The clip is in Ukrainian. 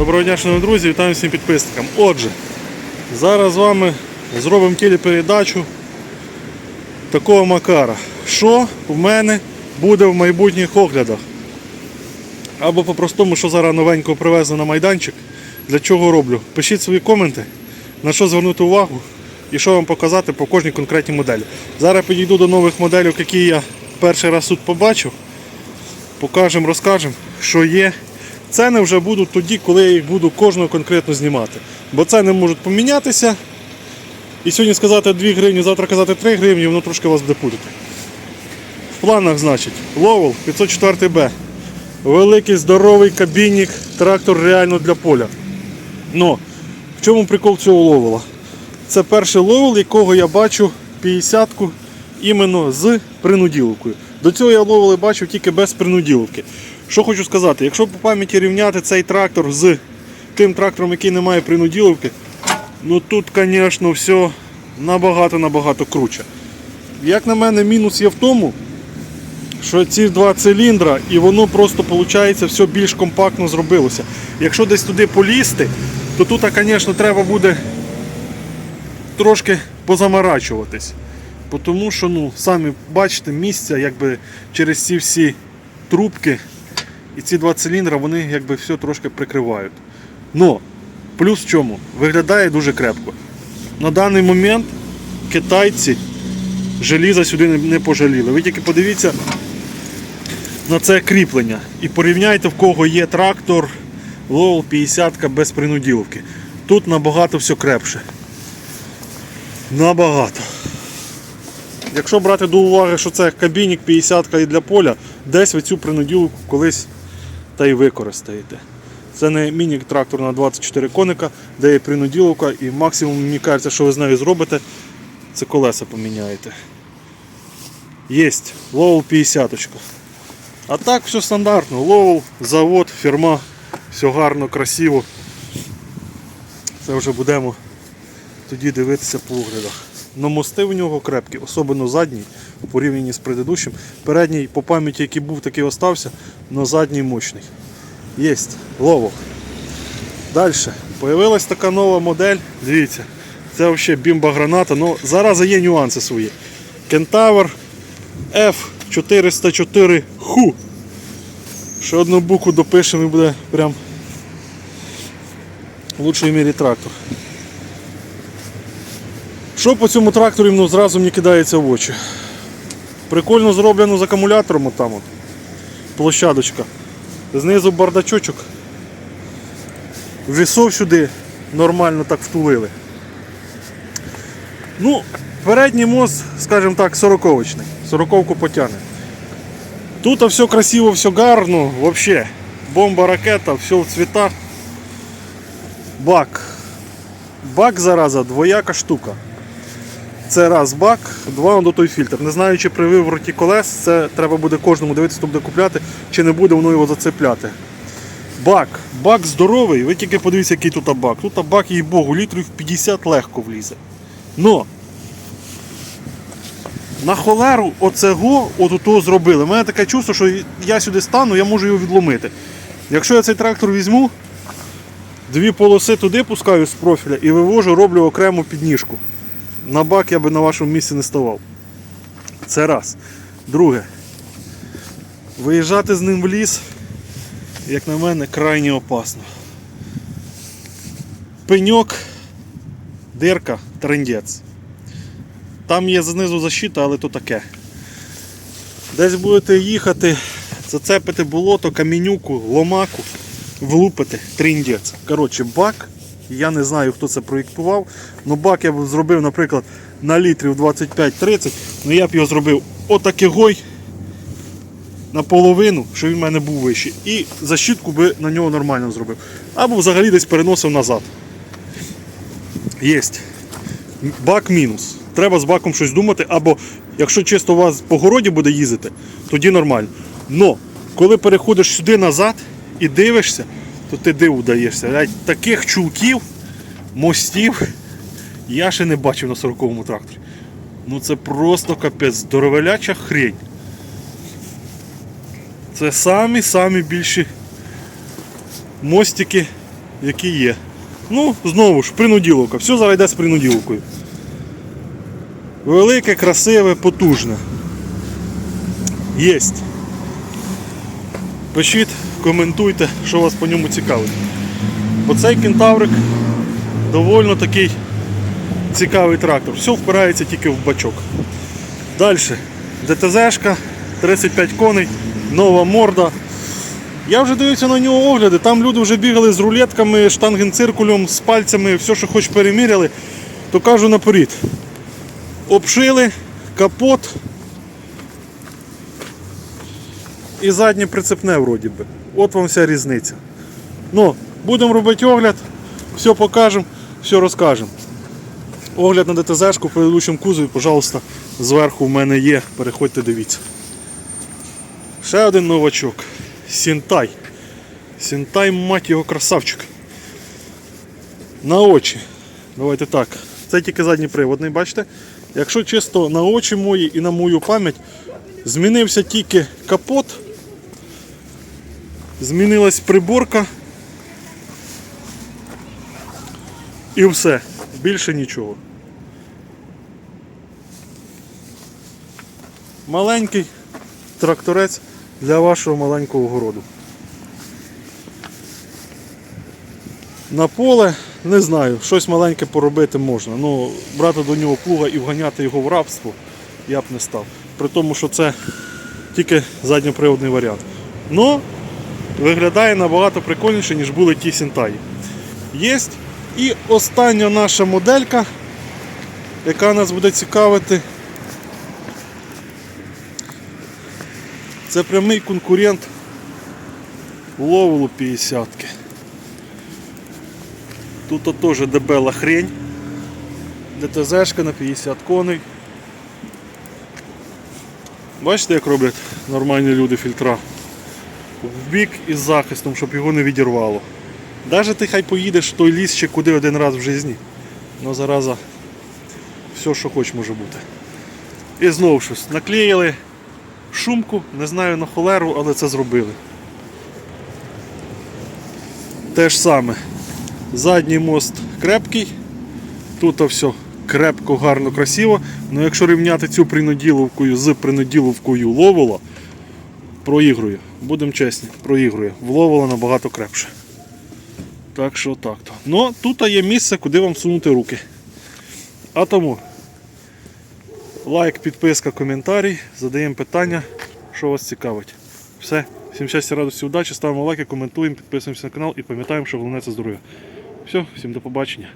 Доброго дня, шановні друзі, вітаю всім підписникам. Отже, зараз з вами зробимо телепередачу такого Макара. Що в мене буде в майбутніх оглядах? Або по-простому, що зараз новенького привезли на майданчик. Для чого роблю? Пишіть свої коменти, на що звернути увагу і що вам показати по кожній конкретній моделі. Зараз підійду до нових моделей, які я перший раз тут побачив. Покажемо, розкажемо, що є. Ціни вже будуть тоді, коли я їх буду кожного конкретно знімати. Бо ціни можуть помінятися. І сьогодні сказати 2 гривні, завтра казати 3 гривні, воно трошки вас буде путати. В планах, значить, Ловел 504Б. Великий здоровий кабінник, трактор реально для поля. Но в чому прикол цього ловела? Це перший ловел, якого я бачу 50-ку іменно з принуділовкою. До цього я ловили бачив тільки без принуділовки. Що хочу сказати, якщо по пам'яті рівняти цей трактор з тим трактором, який не має принуділовки, ну тут, звісно, все набагато-набагато круче. Як на мене, мінус є в тому, що ці два циліндра, і воно просто виходить все більш компактно зробилося. Якщо десь туди полізти, то тут, звісно, треба буде трошки позамарачуватись. Тому що, ну, самі бачите, місця якби через ці всі трубки і ці два циліндра, вони якби все трошки прикривають. Но плюс в чому? Виглядає дуже крепко. На даний момент китайці желіза сюди не- пожаліли. Ви тільки подивіться на це кріплення і порівняйте, в кого є трактор Lowell 50 без принуділки. Тут набагато все крепше. Набагато. Якщо брати до уваги, що це кабінік 50 і для поля, десь ви цю принуділку колись та й використаєте. Це не міні-трактор на 24 коника, де є принуділовка і максимум, мені кажеться, що ви з нею зробите, це колеса поміняєте. Єсть, Lowell 50. А так все стандартно. Lowell, завод, фірма, все гарно, красиво. Це вже будемо тоді дивитися по оглядах. Но мости в нього крепкі, особливо задній, у порівнянні з предыдущим. Передній по пам'яті, який був, такий остався, але задній мощний. Єсть, лово. Далі. Появилась така нова модель. Дивіться, це взагалі бімба граната, але зараз є нюанси свої. Кентавр F404 Ху. Ще одну букву допишемо і буде прям в лучшій мірі трактор. Що по цьому тракторі ну, зразу мені кидається в очі? Прикольно зроблено з акумулятором отам от. Площадочка. Знизу бардачочок. Вісов сюди нормально так втулили. Ну, передній мост, скажімо так, сороковочний. Сороковку потягне. Тут все красиво, все гарно, взагалі. Бомба, ракета, все в цвітах. Бак. Бак зараза, двояка штука. Це раз бак, два до той фільтр. Не знаю, чи при вивороті колес, це треба буде кожному дивитися, хто буде купляти, чи не буде воно його зацепляти. Бак. Бак здоровий, ви тільки подивіться, який тут бак. Тут бак, їй богу, літрів 50 легко влізе. Но на холеру оцего от того зробили. У мене таке чувство, що я сюди стану, я можу його відломити. Якщо я цей трактор візьму, дві полоси туди пускаю з профіля і вивожу, роблю окрему підніжку. На бак я би на вашому місці не ставав. Це раз. Друге. Виїжджати з ним в ліс, як на мене, крайне опасно. Пеньок, дирка, трендець. Там є знизу защита, але то таке. Десь будете їхати, зацепити болото, камінюку, ломаку, влупити, тріндець. Коротше, бак. Я не знаю, хто це проєктував. але бак я б зробив, наприклад, на літрів 25-30, але я б його зробив отакий наполовину, щоб він в мене був вищий. І защитку би на нього нормально зробив. Або взагалі десь переносив назад. Єсть. Бак мінус. Треба з баком щось думати, або якщо чисто у вас по городі буде їздити, тоді нормально. Но коли переходиш сюди назад і дивишся, то ти диву даєшся. Таких чулків, мостів я ще не бачив на 40-му тракторі. Ну це просто капець, здоровеляча хрень. Це самі-самі більші мостики які є. Ну, знову ж, принуділовка. Все зараз йде з принуділовкою. Велике, красиве, потужне. Єсть. Пишіть, коментуйте, що вас по ньому цікавить. Бо цей кентаврик довольно такий цікавий трактор. Все впирається тільки в бачок. Далі. ДТЗшка, 35 коней, нова морда. Я вже дивився на нього огляди, там люди вже бігали з рулетками, штангенциркулем, з пальцями, все, що хоч переміряли, то кажу наперед. Обшили, капот і заднє прицепне вроді би. От вам вся різниця. Ну, будемо робити огляд, все покажемо, все розкажемо. Огляд на ДТЗ-шку в предыдущому кузові, пожалуйста, зверху в мене є. Переходьте, дивіться. Ще один новачок. Сінтай. Сінтай, мать його, красавчик. На очі. Давайте так. Це тільки задній приводний, бачите? Якщо чисто на очі мої і на мою пам'ять, змінився тільки капот, змінилась приборка. І все. Більше нічого. Маленький тракторець для вашого маленького городу. На поле, не знаю, щось маленьке поробити можна. Ну, брати до нього плуга і вганяти його в рабство я б не став. При тому, що це тільки задньоприводний варіант. Ну, виглядає набагато прикольніше, ніж були ті сінтаї. Є і остання наша моделька, яка нас буде цікавити. Це прямий конкурент ловелу 50 -ки. Тут теж дебела хрень. ДТЗшка на 50 коней. Бачите, як роблять нормальні люди фільтра? В бік із захистом, щоб його не відірвало. Навіть ти хай поїдеш в той ліс ще куди один раз в житті. Ну зараза все, що хоч може бути. І знову щось. Наклеїли шумку, не знаю на холеру, але це зробили. Те ж саме. Задній мост крепкий, тут все крепко, гарно, красиво. Але якщо рівняти цю принуділовкою з принуділовкою ловола, проігрує. Будемо чесні, проігрує. В ловола набагато крепше. Так що так то. Ну, тут є місце, куди вам сунути руки. А тому лайк, підписка, коментарій, задаємо питання, що вас цікавить. Все, всім щастя, радості, удачі, ставимо лайки, коментуємо, підписуємося на канал і пам'ятаємо, що головне це здоров'я. Все, всім до побачення.